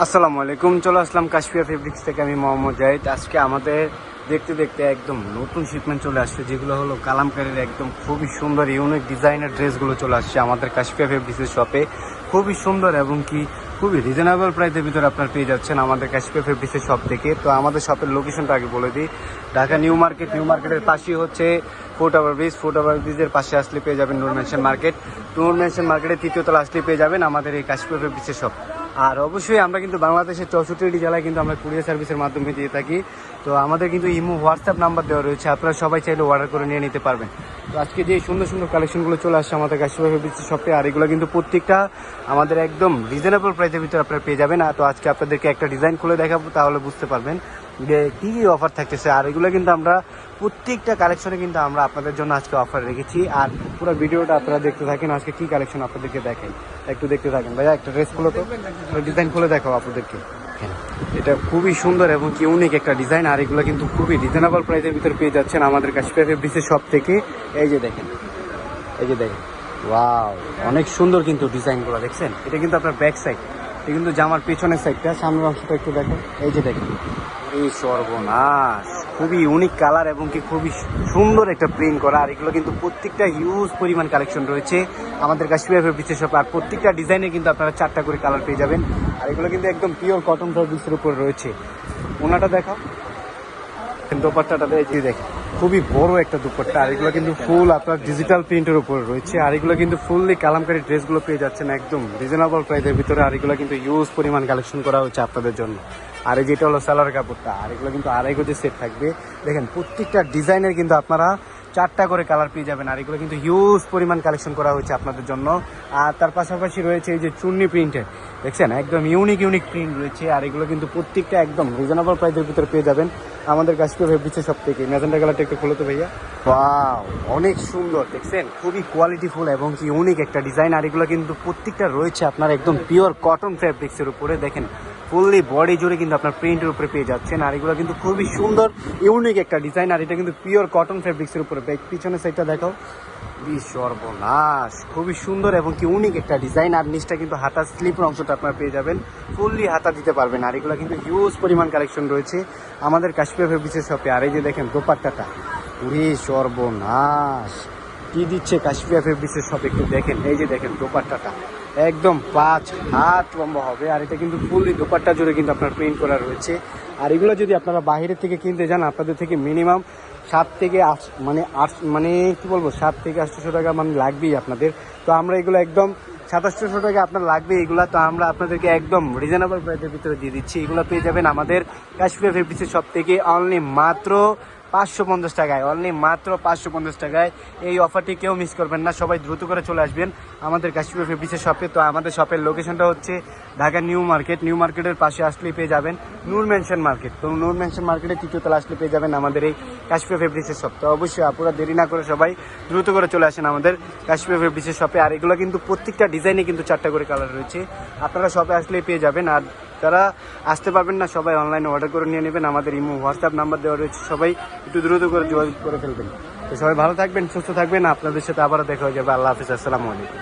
আসসালামু আলাইকুম, চলে আসলাম কাশ্মীর ফেব্রিক্স থেকে আমি মোহাম্মদ জাহিদ। আজকে আমাদের দেখতে দেখতে একদম নতুন শিপমেন্ট চলে আসছে, যেগুলো হলো কালামকারীর একদম খুবই সুন্দর ইউনিক ডিজাইনের ড্রেসগুলো চলে আসছে আমাদের কাশ্মীর ফেব্রিক্সের শপে খুবই সুন্দর এবং কি খুবই রিজনেবল প্রাইসের ভিতরে আপনার পেয়ে যাচ্ছেন আমাদের কাশ্মীর ফেব্রিক্সের শপ থেকে। তো আমাদের শপের লোকেশনটা আগে বলে দিই, ঢাকা নিউ মার্কেট। নিউ মার্কেটের পাশেই হচ্ছে foot over bridge foot over ব্রিজের পাশে আসলে পেয়ে যাবেন নূর মার্কেট নূর মার্কেটের তৃতীয় তলা আসলে পেয়ে যাবেন আমাদের এই কাশ্মীর ফেব্রিক্সের শপ আর অবশ্যই আমরা কিন্তু বাংলাদেশের চৌষট্টি জেলায় কিন্তু আমরা কুরিয়ার সার্ভিসের মাধ্যমে দিয়ে থাকি। তো আমাদের কিন্তু ইমো, হোয়াটসঅ্যাপ নাম্বার দেওয়া রয়েছে। আপনারা সবাই চাইলে অর্ডার করে নিয়ে নিতে পারবেন। তো আজকে যে সুন্দর সুন্দর কালেকশনগুলো চলে আসছে আমাদের কাছে শপে আর এগুলো কিন্তু প্রত্যেকটা আমাদের একদম রিজনেবল প্রাইসের ভিতরে আপনারা পেয়ে যাবেন। আর তো আজকে আপনাদেরকে একটা ডিজাইন খুলে দেখাবো, তাহলে বুঝতে পারবেন। যে কী কী অফার থাকতেছে, আর এগুলো কিন্তু আমরা প্রত্যেকটা কালেকশনে কিন্তু আমরা আপনাদের জন্য আজকে অফার রেখেছি। আর পুরো ভিডিওটা আপনারা দেখতে থাকেন, আজকে কি কালেকশন আপনাদেরকে দেখেন একটু দেখতে থাকেন। ভাইয়া, একটা ড্রেস খুলো তো। ডিজাইন খুলে দেখাও আপনাদেরকে। এটা খুবই সুন্দর এবং কি ইউনিক একটা ডিজাইন আর এগুলো কিন্তু খুবই রিজনেবল প্রাইসের ভিতরে পেয়ে যাচ্ছেন আমাদের কাশ্মীর ফেব্রিক্সের শপ থেকে। এই যে দেখেন, এই যে দেখেন। ওয়াও অনেক সুন্দর কিন্তু ডিজাইনগুলো দেখছেন? এটা কিন্তু আপনার ব্যাক সাইড এটা কিন্তু জামার পেছনের সাইডটা সামনের অংশটা একটু দেখেন। এই যে দেখেন। এই সর্বনাশ, খুবই ইউনিক কালার এবং কি খুবই সুন্দর একটা প্রিন্ট করা। আর এগুলো কিন্তু প্রত্যেকটা হিউজ পরিমাণ কালেকশন রয়েছে। আমাদের কাশ্মীর বিশেষ আর প্রত্যেকটা ডিজাইনে কিন্তু আপনারা চারটা করে কালার পেয়ে যাবেন। আর এগুলো কিন্তু একদম পিওর কটন ফেব্রিক্সের উপর রয়েছে। ওনাটা দেখাও। দোপাট্টাটা দেখি দেখেন। খুবই বড় একটা দুপাট্টা। আর এগুলো কিন্তু ফুল, আপনার ডিজিটাল প্রিন্টের উপর রয়েছে। আর এগুলো কিন্তু ফুললি কালামকারী ড্রেসগুলো পেয়ে যাচ্ছেন একদম রিজনেবল প্রাইসের ভিতরে। আর এগুলো কিন্তু ইউজ পরিমাণ কালেকশন করা হচ্ছে আপনাদের জন্য। আর এই যেটা হলো সালোয়ার কাপড়টা, আর এগুলো কিন্তু আড়াই গজের সেট থাকবে। দেখেন, প্রত্যেকটা ডিজাইনের কিন্তু আপনারা চারটা করে কালার পেয়ে যাবেন আর এগুলো কিন্তু হিউজ পরিমাণ কালেকশন করা হয়েছে আপনাদের জন্য। আর তার পাশাপাশি রয়েছে এই যে চুন্নি প্রিন্টের দেখছেন? একদম ইউনিক ইউনিক প্রিন্ট রয়েছে আর এগুলো কিন্তু প্রত্যেকটা একদম রিজনেবল প্রাইসের ভিতরে পেয়ে যাবেন। আমাদের কাছ থেকে ভেবেছে সব থেকে ম্যাজেন্টা কালারটা একটু খুলে তো ভাইয়া। ওয়াও অনেক সুন্দর দেখছেন? খুবই কোয়ালিটিফুল এবং কি ইউনিক একটা ডিজাইন আর এগুলো কিন্তু প্রত্যেকটা রয়েছে আপনার একদম পিওর কটন ফ্যাব্রিক্সের উপরে দেখেন? ফুললি বডি জুড়ে কিন্তু আপনার প্রিন্টের উপরে পেয়ে যাচ্ছেন। আর এগুলো কিন্তু খুবই সুন্দর, ইউনিক একটা ডিজাইন। আর এটা কিন্তু পিওর কটন ফ্যাব্রিক্সের উপরে। ব্যাক পিছনের সাইডটা দেখাও। বি সর্বনাশ! খুবই সুন্দর এবং কি ইউনিক একটা ডিজাইন। আর নিচটা কিন্তু হাতা স্লিপের অংশটা আপনারা পেয়ে যাবেন। ফুললি হাতা দিতে পারবেন। আর এগুলো কিন্তু হিউজ পরিমাণ কালেকশন রয়েছে আমাদের কাশ্মীর ফেব্রিক্সের শপে আর এই যে দেখেন দোপাট্টাটা। উরে সর্বনাশ! কি দিচ্ছে কাশ্মীর ফেব্রিক্সের শপে একটু দেখেন। এই যে দেখেন দোপাট্টাটা। একদম পাঁচ হাত লম্বা হবে, আর এটা কিন্তু ফুললি দোপাট্টা জুড়ে কিন্তু আপনার প্রিন্ট করা রয়েছে। আর এগুলো যদি আপনারা বাইরে থেকে কিনতে যান, আপনাদের থেকে মিনিমাম সাত থেকে আট মানে আট মানে কি বলব, সাত থেকে আটশোশো টাকা মানে লাগবেই আপনাদের। তো আমরা এগুলো একদম সাতাশশো টাকা আপনার লাগবে এগুলা, তো আমরা আপনাদেরকে একদম রিজনেবল প্রাইসের ভিতরে দিয়ে দিচ্ছি। এগুলো পেয়ে যাবেন আমাদের কাশ্মীর ফেব্রিক্সের সব থেকে অনলি মাত্র পাঁচশো পঞ্চাশ টাকায় অনলি মাত্র পাঁচশো পঞ্চাশ টাকায়। এই অফারটি কেউ মিস করবেন না, সবাই দ্রুত করে চলে আসবেন। আমাদের কাশ্মীর ফেব্রিক্সের শপে তো আমাদের শপের লোকেশনটা হচ্ছে ঢাকা নিউ মার্কেট। নিউ মার্কেটের পাশে আসলেই পেয়ে যাবেন নূর মেনশন মার্কেট তো নূর মেনশন মার্কেটের তৃতীয় তলা আসলে পেয়ে যাবেন আমাদের এই কাশ্মীর ফেব্রিক্সের শপ তো অবশ্যই আপনারা দেরি না করে সবাই দ্রুত করে চলে আসেন আমাদের কাশ্মীর ফেব্রিক্সের শপে আর এগুলো কিন্তু প্রত্যেকটা ডিজাইনে কিন্তু চারটা করে কালার রয়েছে। আপনারা শপে আসলেই পেয়ে যাবেন। আর যারা আসতে পারবেন না, সবাই অনলাইনে অর্ডার করে নিয়ে নেবেন। আমাদের ইমো হোয়াটসঅ্যাপ নাম্বার দেওয়া রয়েছে, সবাই একটু দ্রুত করে যোগাযোগ করে ফেলবেন। তো সবাই ভালো থাকবেন, সুস্থ থাকবেন, আপনাদের সাথে আবারও দেখা হয়ে যাবে। আল্লাহ হাফিজ, আসসালামু আলাইকুম।